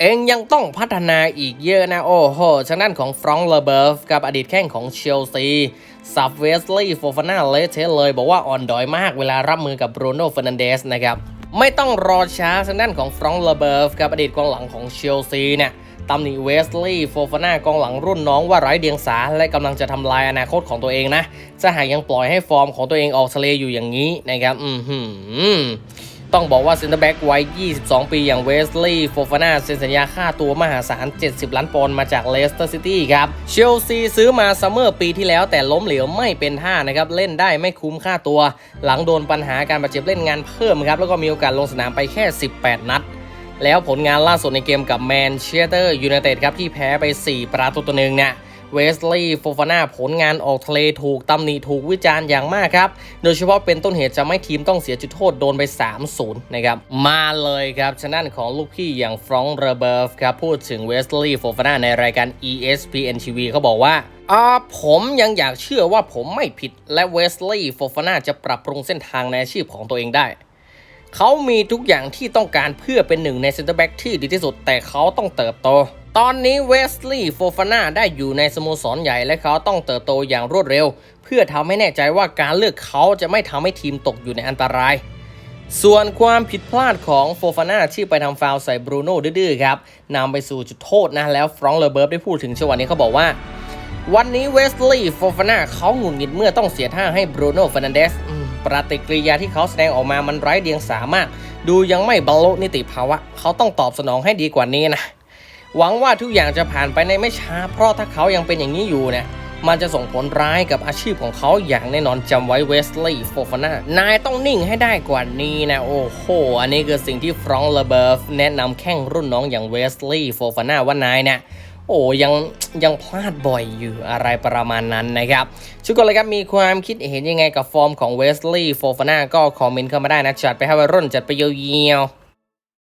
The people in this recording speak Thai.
เองยังต้องพัฒนาอีกเยอะนะ โอ้โหทางด้านของฟรองก์เลเบิร์ฟกับอดีตแข้งของเชลซีสับเวสลีย์โฟฟาน่าเลเทเลย บอกว่าอ่อนดอยมากเวลารับมือกับบรูโน่เฟร์นันเดสนะครับไม่ต้องรอช้าทางด้านของฟรองก์เลเบิร์ฟกับอดีตกองหลังของเชลซีเนี่ยตำหนิเวสลีย์โฟฟาน่ากองหลังรุ่นน้องว่าไร้เดียงสา และกำลังจะทำลายอนาคตของตัวเองนะจะหากยังปล่อยให้ฟอร์มของตัวเองออกทะเลอยู่อย่างนี้นะครับ อือหือ ต้องบอกว่าเซนเตอร์แบ็กวัย 22 ปีอย่างเวสลีย์โฟฟาน่าเซ็นสัญญาค่าตัวมหาศาล 70 ล้านปอนด์มาจากเลสเตอร์ซิตี้ครับ เชลซีซื้อมาซัมเมอร์ปีที่แล้วแต่ล้มเหลวไม่เป็นท่านะครับ เล่นได้ไม่คุ้มค่าตัว หลังโดนปัญหาการบาดเจ็บเล่นงานเพิ่มครับ แล้วก็มีโอกาสลงสนามไปแค่ 18 นัด แล้วผลงานล่าสุดในเกมกับแมนเชสเตอร์ยูไนเต็ดครับที่แพ้ไป 4 ประตูต่อหนึ่งเนี่ย เวสลีย์โฟฟาน่าผลงานออกทะเลถูกตำหนิถูกวิจารณ์อย่างมากครับ โดยเฉพาะเป็นต้นเหตุจะไม่ทีมต้องเสียจุดโทษโดนไป 3-0 นะครับ มาเลยครับชนะของลูกพี่อย่างฟรองก์เรเบิร์ฟครับ พูดถึงเวสลีย์โฟฟาน่าในรายการ ESPN TV เขาบอกว่าอ่าผมยังอยากเชื่อว่าผมไม่ผิดและเวสลีย์โฟฟาน่าจะปรับปรุงเส้นทางในอาชีพของตัวเองได้เขามีทุกอย่างที่ต้องการเพื่อเป็นหนึ่งในเซนเตอร์แบ็กที่ดีที่สุด แต่เขาต้องเติบโต ตอนนี้เวสลีย์โฟฟาน่าได้อยู่ในสโมสรใหญ่และเขาต้องเติบโตอย่างรวดเร็ว เพื่อทำให้แน่ใจว่าการเลือกเขาจะไม่ทำให้ทีมตกอยู่ในอันตราย ส่วนความผิดพลาดของโฟฟาน่าที่ไปทำฟาวใส่บรูโน่ดื้อๆครับนำไปสู่จุดโทษนะแล้วฟรองเลเบิร์ฟได้พูดถึงจังหวะนี้เขาบอกว่า วันนี้เวสลีย์โฟฟาน่าเขาหงุดหงิดเมื่อต้องเสียท่าให้บรูโน่เฟรนันเดสปฏิกิริยาที่เขาแสดงออกมามันไร้เดียงสามาก ดูยังไม่บรรลุนิติภาวะ เขาต้องตอบสนองให้ดีกว่านี้นะ หวังว่าทุกอย่างจะผ่านไปในไม่ช้า เพราะถ้าเขายังเป็นอย่างนี้อยู่เนี่ยมันจะส่งผลร้ายกับอาชีพของเขาอย่างแน่นอนจำไว้เวสลีย์โฟฟาน่านายต้องนิ่งให้ได้กว่านี้นะ โอ้โห อันนี้คือสิ่งที่ฟรองก์เลเบิร์ฟแนะนำแข้งรุ่นน้องอย่างเวสลีย์โฟฟาน่าว่านายเนี่ยโอ้ยังยังพลาดบ่อยอยู่อะไรประมาณนั้นนะครับทุกคนเลยครับ มีความคิดเห็นยังไงกับฟอร์มของเวสลีย์โฟฟาน่าก็คอมเมนต์เข้ามาได้นะ จัดไปให้วัยรุ่นจัดไปเยียวๆ